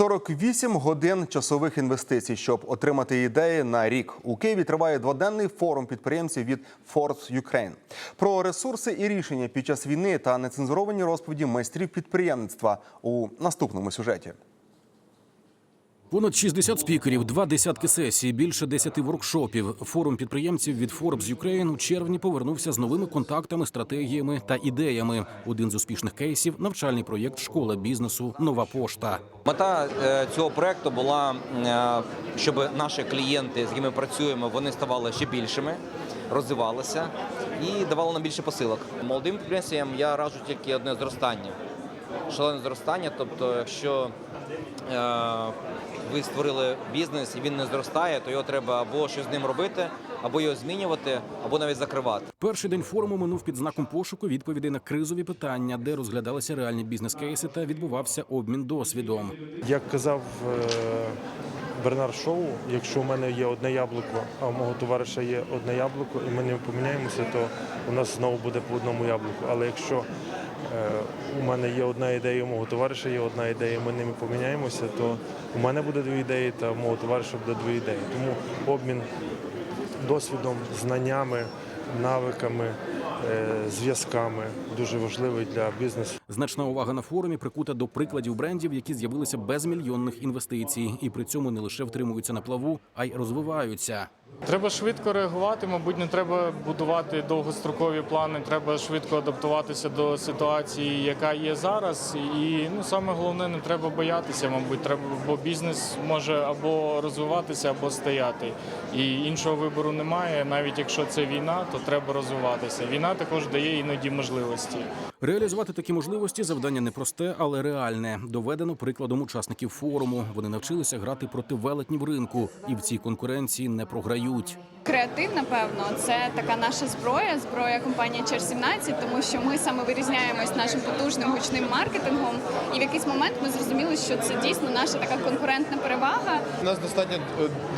48 годин часових інвестицій, щоб отримати ідеї на рік. У Києві триває дводенний форум підприємців від Forbes Ukraine. Про ресурси і рішення під час війни та нецензуровані розповіді майстрів підприємництва у наступному сюжеті. Понад 60 спікерів, два десятки сесій, більше 10 воркшопів. Форум підприємців від Forbes Ukraine у червні повернувся з новими контактами, стратегіями та ідеями. Один з успішних кейсів навчальний проєкт Школа бізнесу Нова пошта. Мета е, цього проекту була, е, щоб наші клієнти, з якими ми працюємо, вони ставали ще більшими, розвивалися і давали нам більше посилок. Молодим підприємцям я раджу тільки одне зростання. Шалене зростання. Тобто, якщо е, ви створили бізнес і він не зростає, то його треба або щось з ним робити, або його змінювати, або навіть закривати. Перший день форуму минув під знаком пошуку відповідей на кризові питання, де розглядалися реальні бізнес-кейси та відбувався обмін досвідом. Як казав е, Бернар Шоу, якщо у мене є одне яблуко, а у мого товариша є одне яблуко, і ми не поміняємося, то у нас знову буде по одному яблуку. Але якщо е, у мене є одна ідея, у мого товариша є одна ідея, і ми ними поміняємося, то у мене буде дві ідеї, та у мого товариша буде дві ідеї. Тому обмін досвідом, знаннями, навиками, е, зв'язками дуже важливий для бізнесу. Значна увага на форумі прикута до прикладів брендів, які з'явилися без мільйонних інвестицій, і при цьому не лише втримуються на плаву, а й розвиваються. Треба швидко реагувати. Мабуть, не треба будувати довгострокові плани. Треба швидко адаптуватися до ситуації, яка є зараз. І ну саме головне, не треба боятися. Мабуть, треба, бо бізнес може або розвиватися, або стояти. І іншого вибору немає. Навіть якщо це війна, то треба розвиватися. Війна також дає іноді можливості. Реалізувати такі можливості завдання непросте, але реальне. Доведено прикладом учасників форуму. Вони навчилися грати проти велетнів ринку і в цій конкуренції не програють. Креатив, напевно, це така наша зброя, зброя компанії Чер 17 тому що ми саме вирізняємось нашим потужним гучним маркетингом. І в якийсь момент ми зрозуміли, що це дійсно наша така конкурентна перевага. У нас достатньо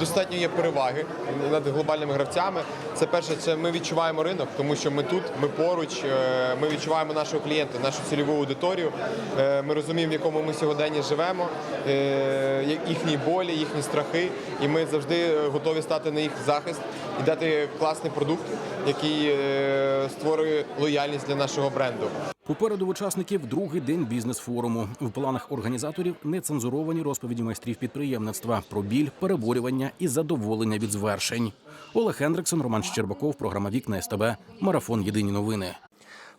достатньо є переваги над глобальними гравцями. Це перше, це ми відчуваємо ринок, тому що ми тут, ми поруч, е, ми відчуваємо нашого клієнта, нашу цільову аудиторію. Е, Ми розуміємо, в якому ми сьогоденні живемо, е, їхні болі, їхні страхи, і ми завжди готові стати на їх захист і дати класний продукт, який е, створює лояльність для нашого бренду. Попереду учасників другий день бізнес-форуму. В планах організаторів нецензуровані розповіді майстрів підприємництва про біль, переборювання і задоволення від звершень. Олег Хендриксон, Роман Щербаков, програма Вікна СТБ, Марафон Єдині новини.